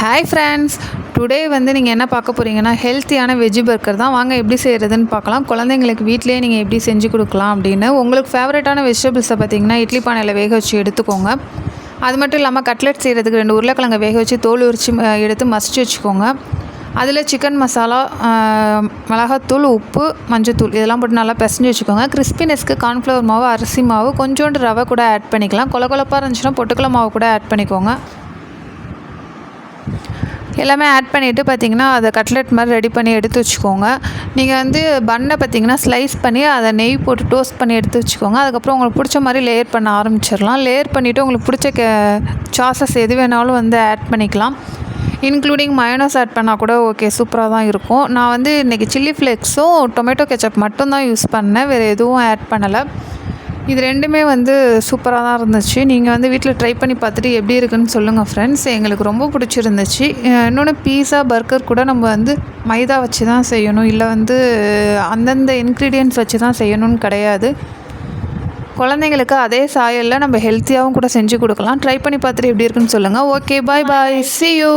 Hi friends today வந்து நீங்கள் என்ன பார்க்க போகிறீங்கன்னா ஹெல்த்தியான வெஜ்ஜு பர்கர் தான். வாங்க எப்படி செய்கிறதுன்னு பார்க்கலாம். குழந்தைங்களுக்கு வீட்டிலேயே நீங்கள் எப்படி செஞ்சு கொடுக்கலாம் அப்படின்னு. உங்களுக்கு ஃபேவரட்டான வெஜிடபிள்ஸை பார்த்தீங்கன்னா இட்லி பானையில் வேக வச்சு எடுத்துக்கோங்க. அது மட்டும் இல்லாமல் கட்லெட் செய்கிறதுக்கு ரெண்டு உருளைக்கிழங்க வேக வச்சு தோல் உரிச்சு எடுத்து மசிச்சு வச்சுக்கோங்க. அதில் சிக்கன் மசாலா மிளகாத்தூள் உப்பு மஞ்சத்தூள் இதெல்லாம் போட்டு நல்லா பிசைஞ்சு வச்சுக்கோங்க. கிறிஸ்பினஸ்க்கு கார்ன்ஃப்ளவர் மாவு அரிசி மாவு கொஞ்சோண்டு ரவை கூட ஆட் பண்ணிக்கலாம். கொல கொலப்பாக இருந்துச்சுன்னா பொட்டுக்கல மாவு கூட ஆட் பண்ணிக்கோங்க. எல்லாமே ஆட் பண்ணிவிட்டு பார்த்தீங்கன்னா அதை கட்லெட் மாதிரி ரெடி பண்ணி எடுத்து வச்சுக்கோங்க. நீங்கள் வந்து பன்னை பார்த்தீங்கன்னா ஸ்லைஸ் பண்ணி அதை நெய் போட்டு டோஸ்ட் பண்ணி எடுத்து வச்சுக்கோங்க. அதுக்கப்புறம் உங்களுக்கு பிடிச்ச மாதிரி லேயர் பண்ண ஆரம்பிச்சிடலாம். லேயர் பண்ணிவிட்டு உங்களுக்கு பிடிச்ச கே சாசஸ் எது வேணாலும் வந்து ஆட் பண்ணிக்கலாம். இன்க்ளூடிங் மயோனஸ் ஆட் பண்ணால் கூட ஓகே சூப்பராக தான் இருக்கும். நான் வந்து இன்றைக்கி சில்லி ஃப்ளேக்ஸும் டொமேட்டோ கெச்சப் மட்டும்தான் யூஸ் பண்ணேன். வேறு எதுவும் ஆட் பண்ணலை. இது ரெண்டுமே வந்து சூப்பராக தான் இருந்துச்சு. நீங்கள் வந்து வீட்டில் ட்ரை பண்ணி பார்த்துட்டு எப்படி இருக்குன்னு சொல்லுங்கள் ஃப்ரெண்ட்ஸ் எங்களுக்கு ரொம்ப பிடிச்சிருந்துச்சு. இன்னொன்று பீஸா பர்கர் கூட நம்ம வந்து மைதா வச்சு தான் செய்யணும். இல்லை வந்து அந்தந்த இன்க்ரீடியன்ஸ் வச்சு தான் செய்யணும்னு கிடையாது. குழந்தைங்களுக்கு அதே சாயலில் நம்ம ஹெல்த்தியாகவும் கூட செஞ்சு கொடுக்கலாம். ட்ரை பண்ணி பார்த்துட்டு எப்படி இருக்குன்னு சொல்லுங்கள் okay bye bye see you